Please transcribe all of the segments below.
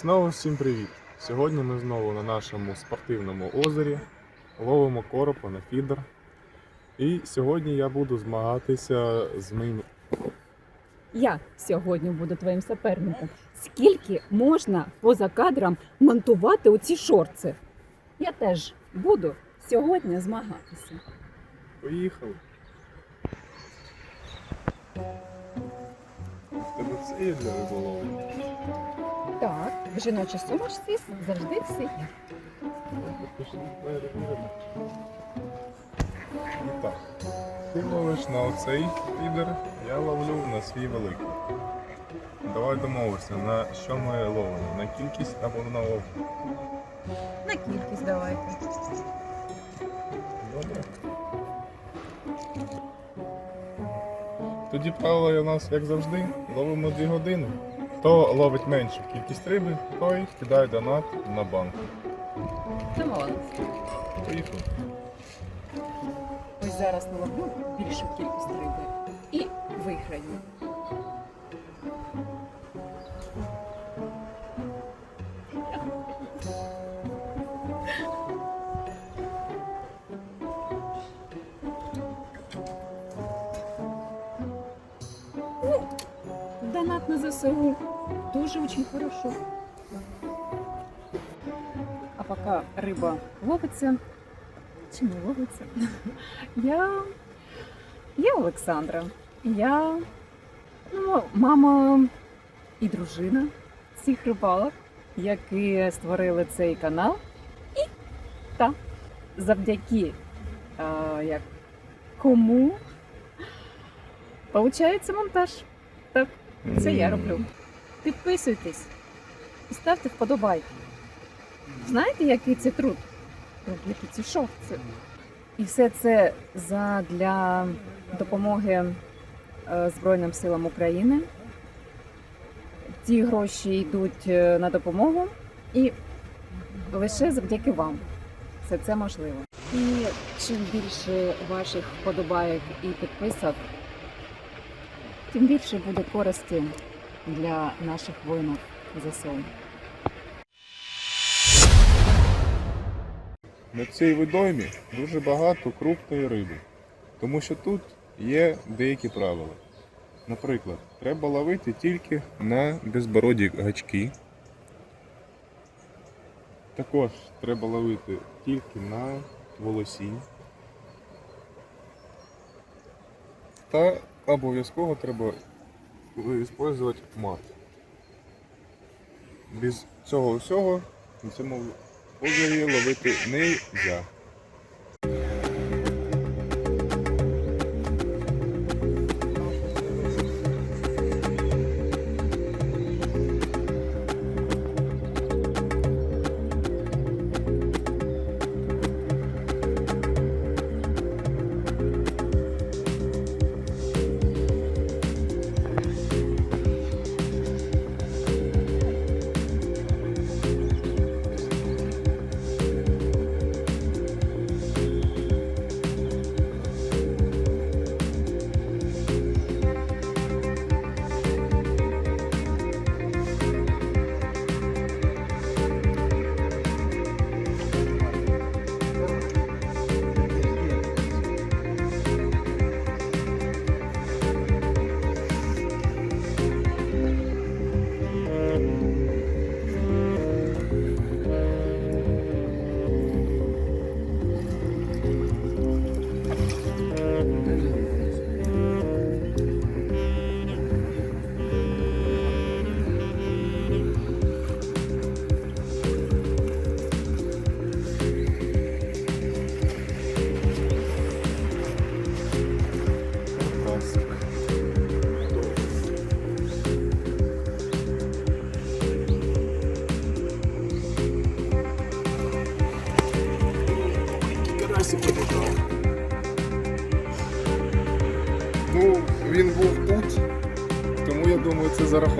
Знову всім привіт! Сьогодні ми знову на нашому спортивному озері ловимо коропа на фідер. І сьогодні я буду змагатися з моїм Я сьогодні буду твоїм суперником. Скільки можна поза кадром монтувати оці шорти? Я теж буду сьогодні змагатися. Поїхали. Тебе все є для риболовлі? Так, в жіночій сумочці завжди все є. І так. Ти ловиш на оцей фідер, я ловлю на свій великий. Давай домовимося, на що ми ловимо? На кількість або на лов? На кількість давайте. Добре. Тоді правило у нас, як завжди, ловимо 2 години. Хто ловить меншу кількість риби, той кидає донат на банк. молодець. Поїхали. Ось зараз наловлю більшу кількість риби і виграю. ЗСУ. Тоже очень хорошо. А пока рыба ловится, чи не ловиться, я, я Олександра. Я ну, мама і дружина цих рибалок, які створили цей канал. І та завдяки а, як, кому Получається монтаж. Це я роблю. Підписуйтесь і ставте вподобайки. Знаєте, який це труд? Робити ці шорти. І все це для допомоги е, Збройним силам України. Ті гроші йдуть е, на допомогу і лише завдяки вам все це можливо. І чим більше ваших вподобайок і підписок, тим більше буде користі для наших воїнів ЗСУ. На цій водоймі дуже багато крупної риби, тому що тут є деякі правила. Наприклад, треба ловити тільки на безбороді гачки. Також треба ловити тільки на волосінь. Та обов'язково треба використовувати мат. Без цього всього на цьому озері ловити не можна.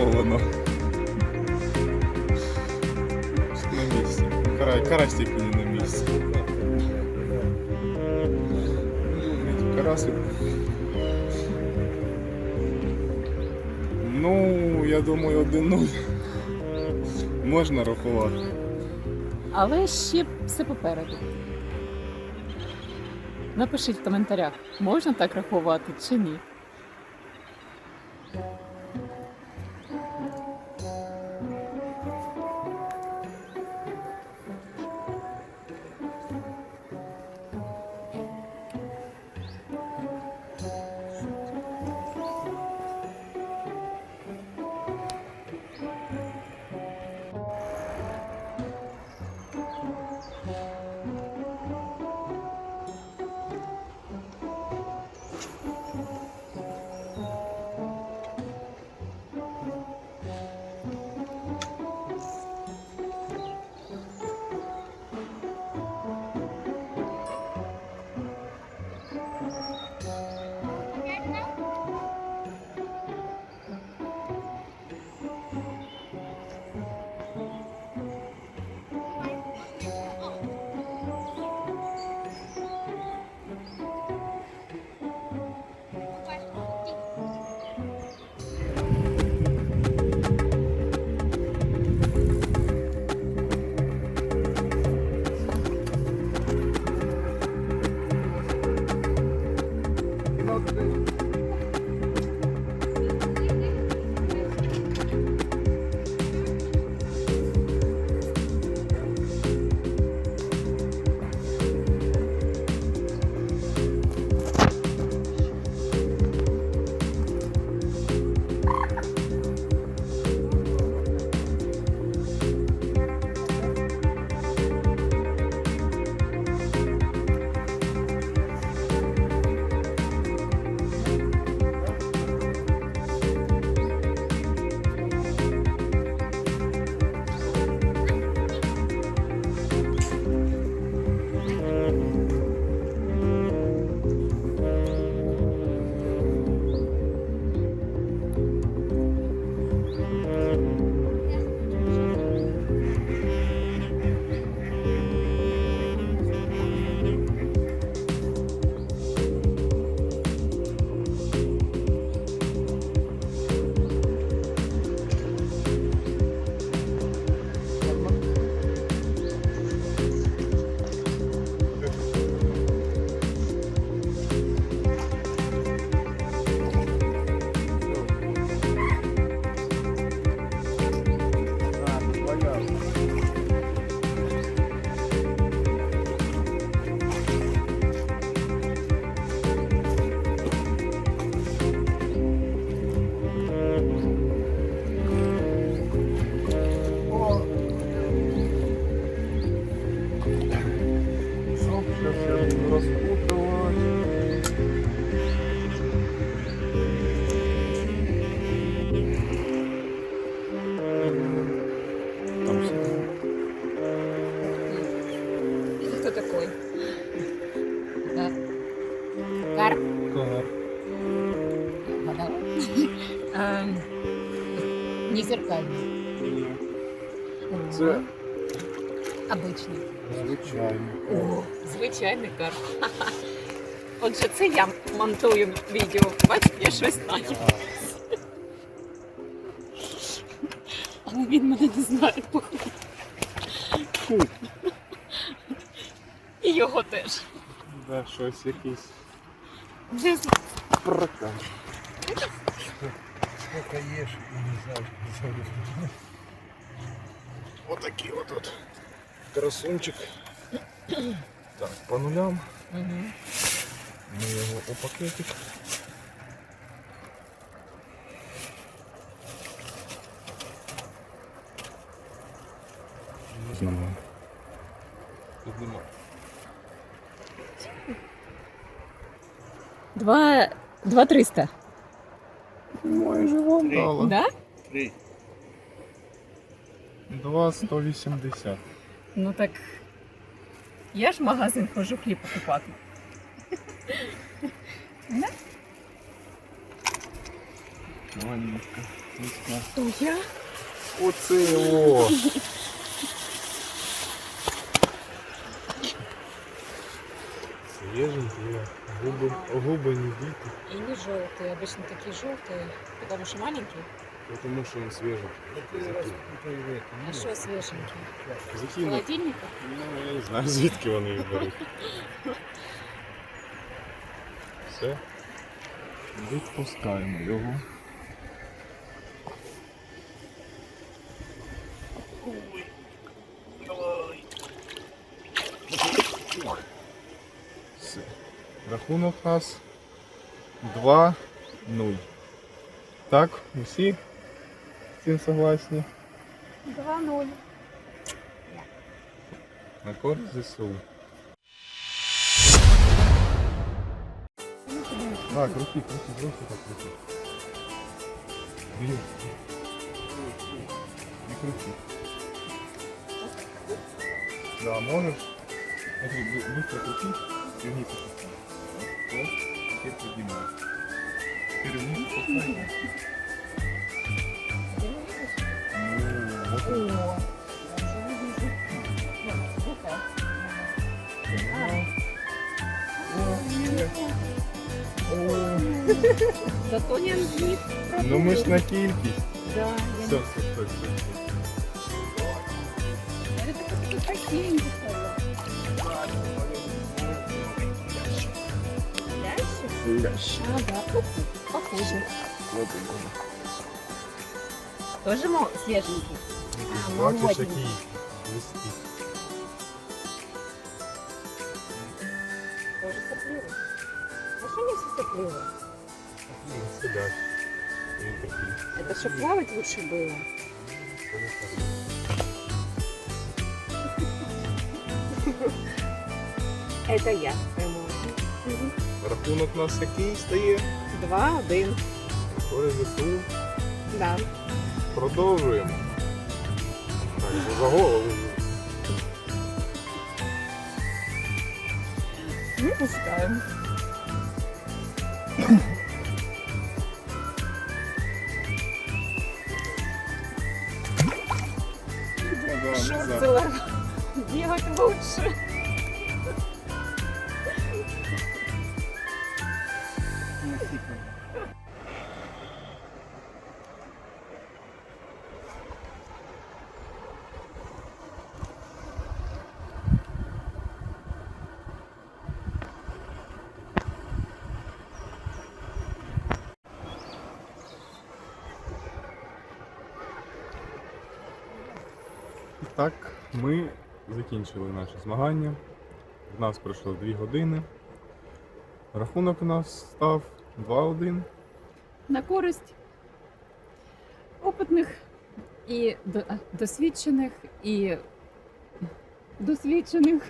Думаю. На місці. Кара- Карась тільки не на місці. Карасик. Ну, я думаю, 1-0. Можна рахувати. Але ще все попереду. Напишіть в коментарях, можна так рахувати чи ні. Не. Це Обичний. звичайно. О, звичайний кар. Отже, це я монтую відео. Бачите, я щось знаю. Але він мене не знає, походу. Фу. І його теж. Да, щось якийсь Не знаю. прокат. Сколько ешь и не знаю, Отакий от от. Красунчик. Так, по нулям. Мгм. Ми його у пакетик. Знімаємо. Піднімай. Два, два триста. Майже вам дала. Да? Три. 2,180. Ну так. Я ж в магазин хожу хліб покупати. Маленька. Низька. То я? Оце о! Свеженькие, губы, губы не биты. И не желтый, обычно такие желтые, потому что маленькие. Тому що він свіжий. А що свіженьке? З Закинув. холодильника? Ну, я не знаю, звідки вони їх беруть. Все. Відпускаємо його. Все. Рахунок у нас 2-0. Так, усі з цим согласні. 2-0. На користь ЗСУ. Так, руки, руки, руки, так, руки. Бери. Не крути. Да, можешь. Смотри, бы- быстро крути и вниз опускай. Вот, теперь поднимай. Теперь вниз опускай. Ну, вот О, Зато не англійський. Ну ми ж на кількість. Да, я Все, все, все, все. не- Это как-то красивенько стало. гулящий. Ну да, похоже. Вот и Тоже мол, свеженький? А, молоденький. Листы. Тоже сопливый. А что не все сопливые? Сюда. Это все плавать лучше было. Это я поймала. Рахунок у нас який стає? Два, один. Коли ЗСУ. Да. Продовжуємо. Так, за голову. Мы пускаем. Шурцела. Делать лучше. Так, ми закінчили наше змагання. В нас пройшло 2 години. Рахунок у нас став 2-1. На користь опитних і досвідчених і досвідчених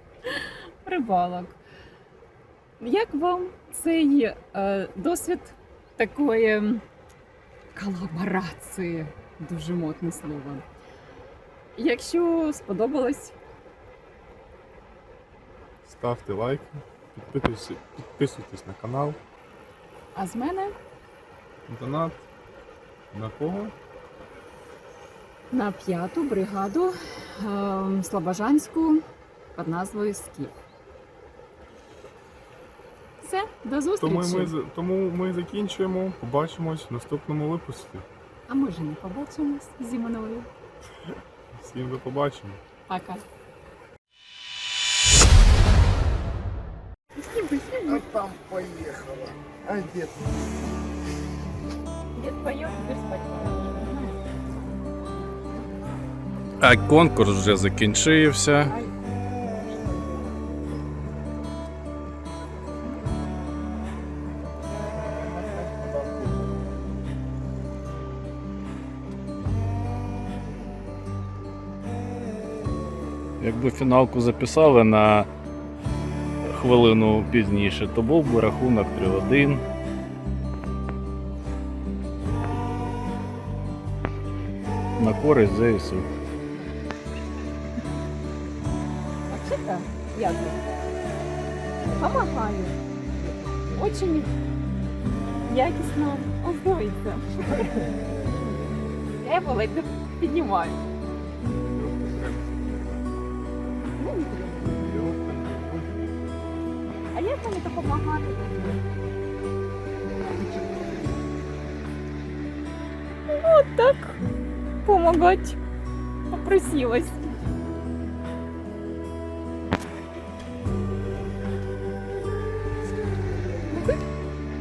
рибалок. Як вам цей е, досвід такої колаборації? Дуже модне слово. Якщо сподобалось, Ставте лайки, підписуйтесь, підписуйтесь на канал. а з мене Донат на кого? на п'яту бригаду е, Слобожанську під назвою Скіф. Все, до зустрічі. Тому ми, тому ми закінчуємо. Побачимось в наступному випуску. А може не побачимось зі мною. Всім до побачення. Пока. А там поехала. А дед Дед поет, теперь спать А конкурс вже закінчився. Якби фіналку записали на хвилину пізніше, то був би рахунок 3-1. На користь ЗСУ. Вообще-то я тут помогаю. Очень якісно ознається. Я його ледь не піднімаю. А як мені допомагати? так помогать попросилась.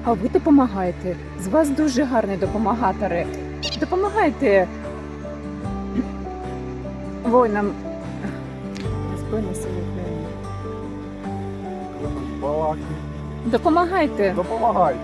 А ви допомагаєте. З вас дуже гарні допомагатори. Допомагайте воїнам Збройних сил. Балаки. Допомагайте. Допомагай.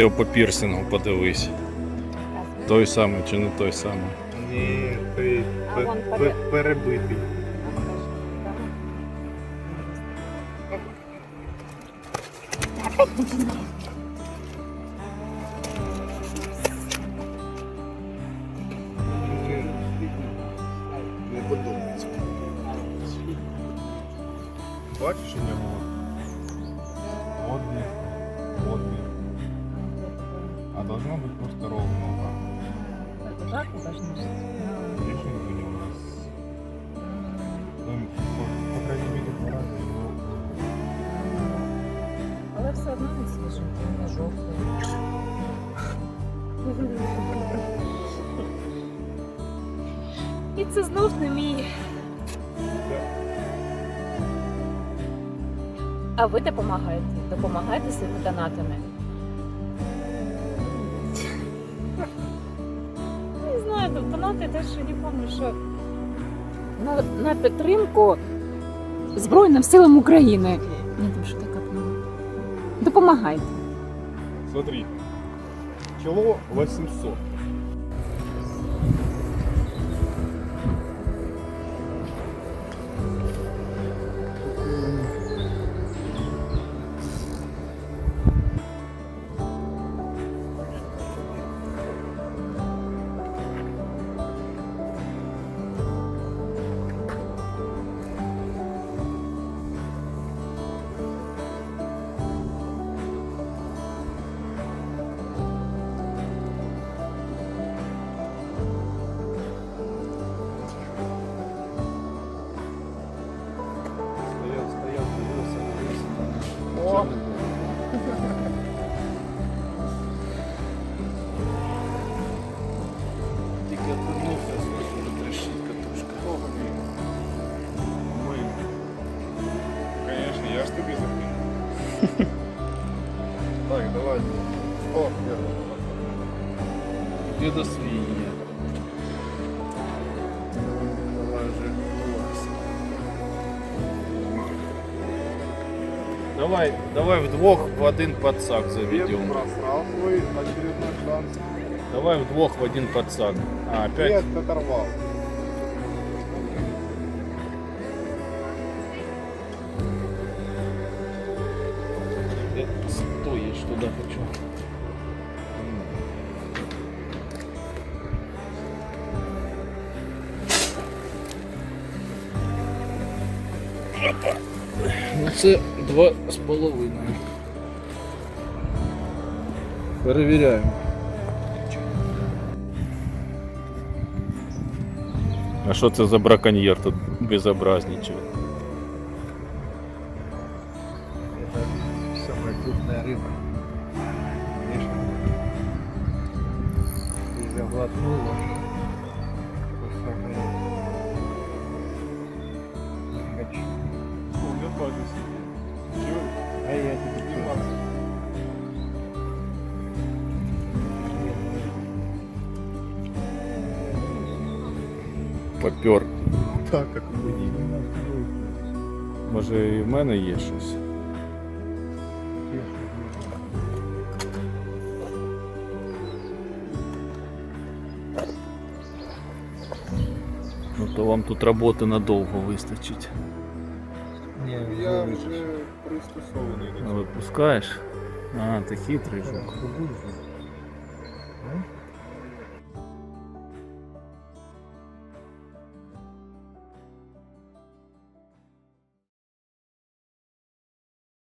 Ти по пірсингу подивись. Той самий чи не той самий. Ні, А пе- пе- перебитий. Не подобається. Бачиш у нього? Його. Але все одно не свіжий, не жовтий. І це знов не мій. А ви допомагаєте? Допомагаєте своїми донатами? Донати теж я не пам'ятаю, що на, на підтримку Збройним силам України. Ні, там що така пнула. Допомагайте. Смотри. Кило 800. Свій. Давай. Давай, вдвох в один подсак заведем. просрал свой очередной шанс. Давай вдвох в один подсак. А, опять? Свет оторвал. Э, Стой, я туда хочу. Це два з половиною. Перевіряємо. А що це за браконьєр тут безобразничає? Попер. Так, как у меня. Може і в мене є щось. Ну то вам тут роботи надовго вистачить. Я вже пристосований до Випускаєш? А, ти хитрий жук.